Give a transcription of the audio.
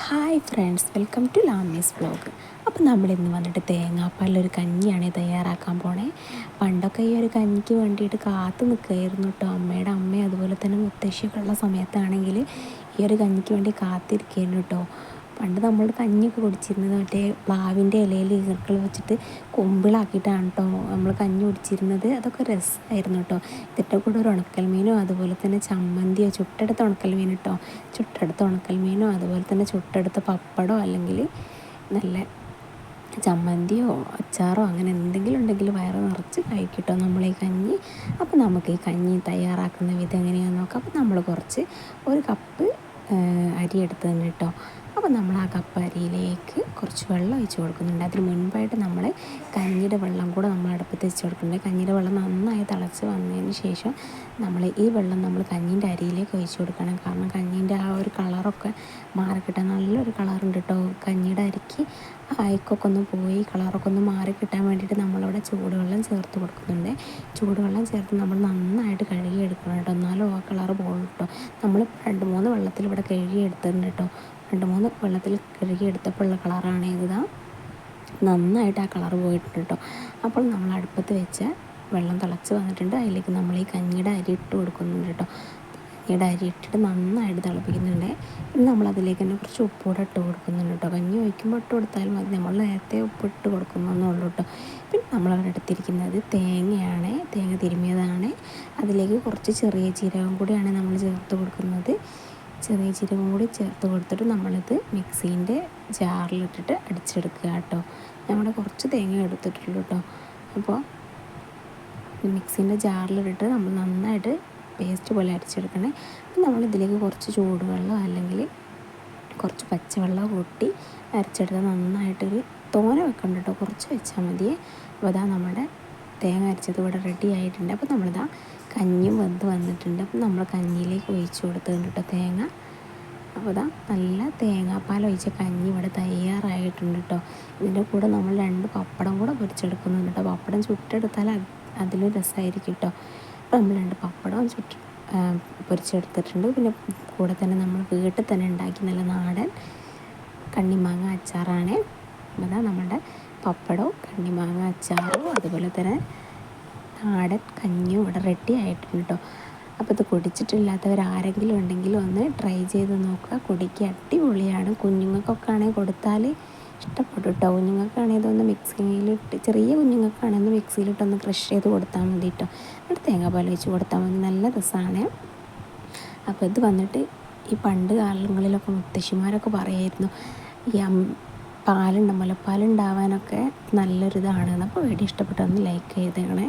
Hi friends welcome to Lamees blog അപ്പോൾ നമ്മൾ ഇന്ന് വന്നിട്ട് തേങ്ങാപ്പാലൊരു കഞ്ഞിയാണ് തയ്യാറാക്കാൻ പോണേ. പണ്ടൊക്കെ ഈ ഒരു കഞ്ഞിക്ക് വേണ്ടിയിട്ട് കാത്തു നിൽക്കുകയായിരുന്നു കേട്ടോ അമ്മയുടെ അമ്മയും അതുപോലെ തന്നെ മുത്തശ്ശിയൊക്കെ ഉള്ള സമയത്താണെങ്കിൽ ഈ ഒരു കഞ്ഞിക്ക് വേണ്ടി കാത്തിരിക്കുകയായിരുന്നു കേട്ടോ പണ്ട് നമ്മൾ കഞ്ഞിയൊക്കെ കുടിച്ചിരുന്നത് മറ്റേ പ്ലാവിന്റെ ഇലയിൽ ഈർക്കൾ വെച്ചിട്ട് കൊമ്പിളാക്കിയിട്ടാണ് കേട്ടോ നമ്മൾ കഞ്ഞി കുടിച്ചിരുന്നത്. അതൊക്കെ രസമായിരുന്നു കേട്ടോ ഇതിന്റെ കൂടെ ഒരു ഉണക്കൽ മീനോ അതുപോലെ തന്നെ ചമ്മന്തിയോ ചുട്ടെടുത്ത ഉണക്കൽ മീൻ കേട്ടോ ചുട്ടെടുത്ത ഉണക്കൽ മീനോ അതുപോലെ തന്നെ ചുട്ടെടുത്ത പപ്പടോ അല്ലെങ്കിൽ നല്ല ചമ്മന്തിയോ അച്ചാറോ അങ്ങനെ എന്തെങ്കിലും ഉണ്ടെങ്കിൽ വയറ് നിറച്ച് കഴിക്കട്ടോ നമ്മൾ ഈ കഞ്ഞി. അപ്പോൾ നമുക്ക് ഈ കഞ്ഞി തയ്യാറാക്കുന്ന വിധം എങ്ങനെയാണെന്ന് നോക്കാം. അപ്പോൾ നമ്മൾ കുറച്ച് ഒരു കപ്പ് അരി എടുത്തതിന് കേട്ടോ അപ്പോൾ നമ്മൾ ആ കപ്പരിയിലേക്ക് കുറച്ച് വെള്ളം ഒഴിച്ച് കൊടുക്കുന്നുണ്ട്. അതിന് മുൻപായിട്ട് നമ്മൾ കഞ്ഞിയുടെ വെള്ളം കൂടെ നമ്മൾ അടുപ്പത്ത് വെച്ച് കൊടുക്കുന്നുണ്ട്. കഞ്ഞിയുടെ വെള്ളം നന്നായി തിളച്ച് വന്നതിന് ശേഷം നമ്മൾ ഈ വെള്ളം നമ്മൾ കഞ്ഞീന്റെ അരിയിലേക്ക് ഒഴിച്ച് കൊടുക്കണം. കാരണം കഞ്ഞീന്റെ ആ ഒരു കളറൊക്കെ മാറിക്കിട്ടാൻ നല്ലൊരു കളറുണ്ട് കേട്ടോ കഞ്ഞിയുടെ അരിക്ക് അയക്കൊക്കെ ഒന്ന് പോയി കളറൊക്കെ ഒന്ന് മാറി കിട്ടാൻ വേണ്ടിയിട്ട് നമ്മളിവിടെ ചൂടുവെള്ളം ചേർത്ത് കൊടുക്കുന്നുണ്ട്. ചൂടുവെള്ളം ചേർത്ത് നമ്മൾ നന്നായിട്ട് കഴുകിയെടുക്കണം കേട്ടോ എന്നാലും ആ കളറ് പോകും കേട്ടോ നമ്മൾ രണ്ട് മൂന്ന് വെള്ളത്തിൽ ഇവിടെ കഴുകിയെടുത്തിട്ടുണ്ട് കേട്ടോ രണ്ട് മൂന്ന് വെള്ളത്തിൽ കഴുകി എടുത്തപ്പോഴുള്ള കളറാണ് ഇത്. നന്നായിട്ട് ആ കളർ പോയിട്ടുണ്ട് കേട്ടോ. അപ്പോൾ നമ്മൾ അടുപ്പത്ത് വെച്ച് വെള്ളം തിളച്ച് വന്നിട്ടുണ്ട്. അതിലേക്ക് നമ്മൾ ഈ കഞ്ഞിയുടെ അരി ഇട്ട് കൊടുക്കുന്നുണ്ട് കേട്ടോ. കഞ്ഞിയുടെ അരി ഇട്ടിട്ട് നന്നായിട്ട് തിളപ്പിക്കുന്നുണ്ട്. ഇനി നമ്മൾ അതിലേക്ക് തന്നെ കുറച്ച് ഉപ്പൂടെ ഇട്ട് കൊടുക്കുന്നുണ്ട് കേട്ടോ. കഞ്ഞി ഒഴിക്കുമ്പോൾ ഇട്ട് കൊടുത്താലും മതി. നമ്മൾ നേരത്തെ ഉപ്പിട്ട് ഉള്ളൂ കേട്ടോ. പിന്നെ നമ്മളവിടെ എടുത്തിരിക്കുന്നത് തേങ്ങയാണ്. തേങ്ങ തിരുമിയതാണ്. അതിലേക്ക് കുറച്ച് ചെറിയ ജീരകം കൂടിയാണ് നമ്മൾ ചേർത്ത് കൊടുക്കുന്നത്. ചെറിയ ജീരകം കൂടി ചേർത്ത് കൊടുത്തിട്ട് നമ്മളിത് മിക്സീന്റെ ജാറിലിട്ടിട്ട് അടിച്ചെടുക്കുക കേട്ടോ. ഞങ്ങളുടെ കുറച്ച് തേങ്ങ എടുത്തിട്ടുള്ളൂ കേട്ടോ. അപ്പോൾ മിക്സീന്റെ ജാറിലിട്ടിട്ട് നമ്മൾ നന്നായിട്ട് പേസ്റ്റ് പോലെ അടിച്ചെടുക്കണേ അപ്പം നമ്മളിതിലേക്ക് കുറച്ച് ചൂടുവെള്ളം അല്ലെങ്കിൽ കുറച്ച് പച്ചവെള്ളം കൂട്ടി അരച്ചെടുത്താൽ നന്നായിട്ടൊരു തോന വെക്കണ്ട കേട്ടോ. കുറച്ച് വെച്ചാൽ മതിയേ. അപ്പോൾ അതാ നമ്മുടെ തേങ്ങ അരച്ചത് ഇവിടെ റെഡി ആയിട്ടുണ്ട്. അപ്പോൾ നമ്മളിതാ കഞ്ഞിയും വെന്ത് വന്നിട്ടുണ്ട്. അപ്പം നമ്മൾ കഞ്ഞിയിലേക്ക് ഒഴിച്ച് കൊടുത്തിട്ടുണ്ട് കേട്ടോ തേങ്ങ. അപ്പോൾ ഇതാ നല്ല തേങ്ങാപ്പാൽ ഒഴിച്ച കഞ്ഞി ഇവിടെ തയ്യാറായിട്ടുണ്ട് കേട്ടോ ഇതിന്റെ കൂടെ നമ്മൾ രണ്ട് പപ്പടം കൂടെ പൊരിച്ചെടുക്കുന്നുണ്ട് കേട്ടോ പപ്പടം ചുട്ടെടുത്താൽ അതിലും രസമായിരിക്കും കേട്ടോ അപ്പോൾ നമ്മൾ രണ്ട് പപ്പടവും ചുറ്റി പൊരിച്ചെടുത്തിട്ടുണ്ട്. പിന്നെ കൂടെ തന്നെ നമ്മൾ വീട്ടിൽ തന്നെ ഉണ്ടാക്കി നല്ല നാടൻ കണ്ണിമാങ്ങ അച്ചാറാണ്. അതാ നമ്മുടെ പപ്പടവും കണ്ണിമാങ്ങ അച്ചാറും അതുപോലെ തന്നെ നാടൻ കഞ്ഞി ഇവിടെ റെഡി ആയിട്ടുണ്ട് കേട്ടോ അപ്പോൾ ഇത് കുടിച്ചിട്ടില്ലാത്തവർ ആരെങ്കിലും ഉണ്ടെങ്കിൽ ഒന്ന് ട്രൈ ചെയ്ത് നോക്കുക. കുടിക്കുക അടിപൊളിയാണ്. കുഞ്ഞുങ്ങൾക്കൊക്കെ ആണെങ്കിൽ കൊടുത്താൽ ഇഷ്ടപ്പെട്ടു കേട്ടോ കുഞ്ഞുങ്ങൾക്കാണെങ്കിൽ ഇതൊന്ന് മിക്സിയിലിട്ട് ചെറിയ കുഞ്ഞുങ്ങൾക്കാണെങ്കിൽ മിക്സിയിലിട്ടൊന്ന് ക്രഷ് ചെയ്ത് കൊടുത്താൽ മതി കേട്ടോ എന്നിട്ട് തേങ്ങാപ്പാൽ വെച്ച് കൊടുത്താൽ മതി. നല്ല രസമാണ് അപ്പോൾ ഇത് വന്നിട്ട് ഈ പണ്ട് കാലങ്ങളിലൊക്കെ മുത്തശ്ശിമാരൊക്കെ പറയായിരുന്നു ഈ അം പാലുണ്ട് മുലപ്പാലുണ്ടാവാനൊക്കെ നല്ലൊരിതാണ്. അപ്പോൾ വീഡിയോ ഇഷ്ടപ്പെട്ടൊന്ന് ലൈക്ക് ചെയ്തേക്കണേ.